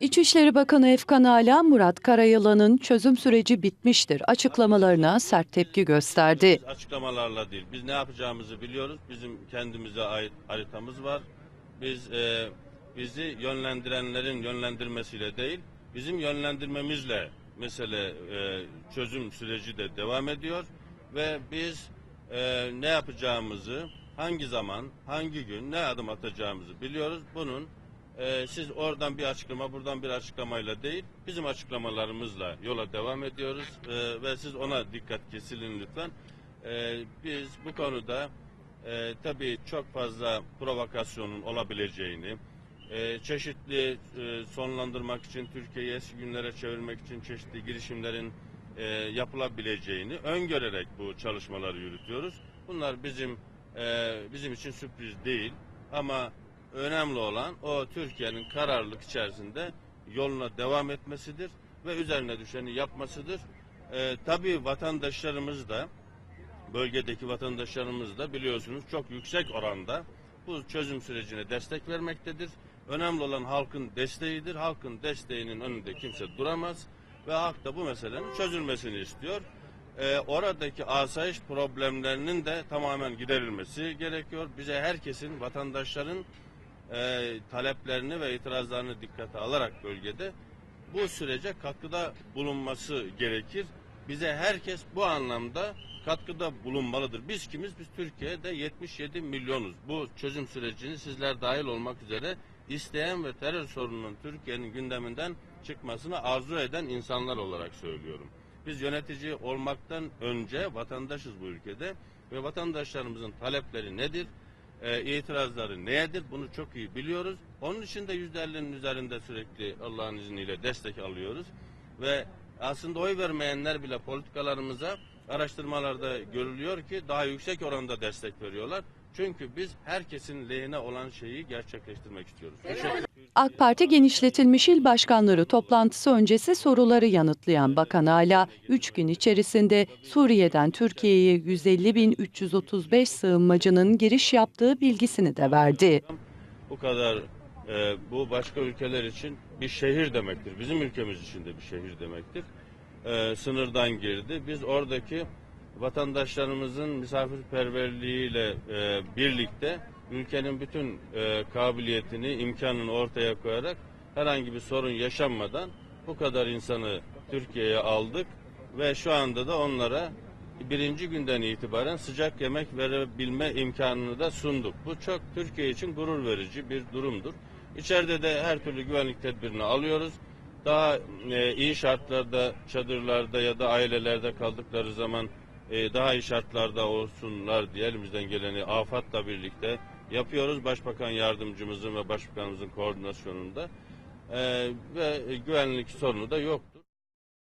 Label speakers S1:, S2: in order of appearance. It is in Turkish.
S1: İçişleri Bakanı Efkan Ala, Murat Karayılan'ın çözüm süreci bitmiştir açıklamalarına sert tepki gösterdi.
S2: Biz açıklamalarla değil. Biz ne yapacağımızı biliyoruz. Bizim kendimize ait haritamız var. Biz e, bizi yönlendirenlerin yönlendirmesiyle değil, bizim yönlendirmemizle mesele e, çözüm süreci de devam ediyor ve biz e, ne yapacağımızı, hangi zaman, hangi gün, ne adım atacağımızı biliyoruz. Bunun e, siz oradan bir açıklama, buradan bir açıklamayla değil, bizim açıklamalarımızla yola devam ediyoruz E, ve siz ona dikkat kesilin lütfen. E, biz bu konuda e, tabii çok fazla provokasyonun olabileceğini, e, çeşitli e, sonlandırmak için, Türkiye'yi eski günlere çevirmek için çeşitli girişimlerin e, yapılabileceğini öngörerek bu çalışmaları yürütüyoruz. Bunlar bizim e, bizim için sürpriz değil ama önemli olan o Türkiye'nin kararlılık içerisinde yoluna devam etmesidir ve üzerine düşeni yapmasıdır. E, tabii vatandaşlarımız da bölgedeki vatandaşlarımız da biliyorsunuz çok yüksek oranda bu çözüm sürecine destek vermektedir. Önemli olan halkın desteğidir. Halkın desteğinin önünde kimse duramaz ve halk da bu meselenin çözülmesini istiyor. Ee, oradaki asayiş problemlerinin de tamamen giderilmesi gerekiyor. Bize herkesin, vatandaşların e, taleplerini ve itirazlarını dikkate alarak bölgede bu sürece katkıda bulunması gerekir. Bize herkes bu anlamda katkıda bulunmalıdır. Biz kimiz? Biz Türkiye'de 77 milyonuz. Bu çözüm sürecini sizler dahil olmak üzere isteyen ve terör sorununun Türkiye'nin gündeminden çıkmasını arzu eden insanlar olarak söylüyorum. Biz yönetici olmaktan önce vatandaşız bu ülkede ve vatandaşlarımızın talepleri nedir? E, itirazları nedir bunu çok iyi biliyoruz. Onun için de %50'nin üzerinde sürekli Allah'ın izniyle destek alıyoruz. Ve aslında oy vermeyenler bile politikalarımıza araştırmalarda görülüyor ki daha yüksek oranda destek veriyorlar. Çünkü biz herkesin lehine olan şeyi gerçekleştirmek istiyoruz.
S1: AK Parti genişletilmiş il başkanları toplantısı öncesi soruları yanıtlayan Bakan Ala, 3 gün içerisinde Suriye'den Türkiye'ye 150.335 sığınmacının giriş yaptığı bilgisini de verdi.
S2: Bu kadar e, bu başka ülkeler için bir şehir demektir. Bizim ülkemiz için de bir şehir demektir. E, sınırdan girdi. Biz oradaki vatandaşlarımızın misafirperverliğiyle e, birlikte ülkenin bütün e, kabiliyetini, imkanını ortaya koyarak herhangi bir sorun yaşanmadan bu kadar insanı Türkiye'ye aldık ve şu anda da onlara birinci günden itibaren sıcak yemek verebilme imkanını da sunduk. Bu çok Türkiye için gurur verici bir durumdur. İçeride de her türlü güvenlik tedbirini alıyoruz. Daha e, iyi şartlarda, çadırlarda ya da ailelerde kaldıkları zaman e, daha iyi şartlarda olsunlar diye elimizden geleni AFAD'la birlikte yapıyoruz. Başbakan yardımcımızın ve başbakanımızın koordinasyonunda. E, ve güvenlik sorunu da yoktur.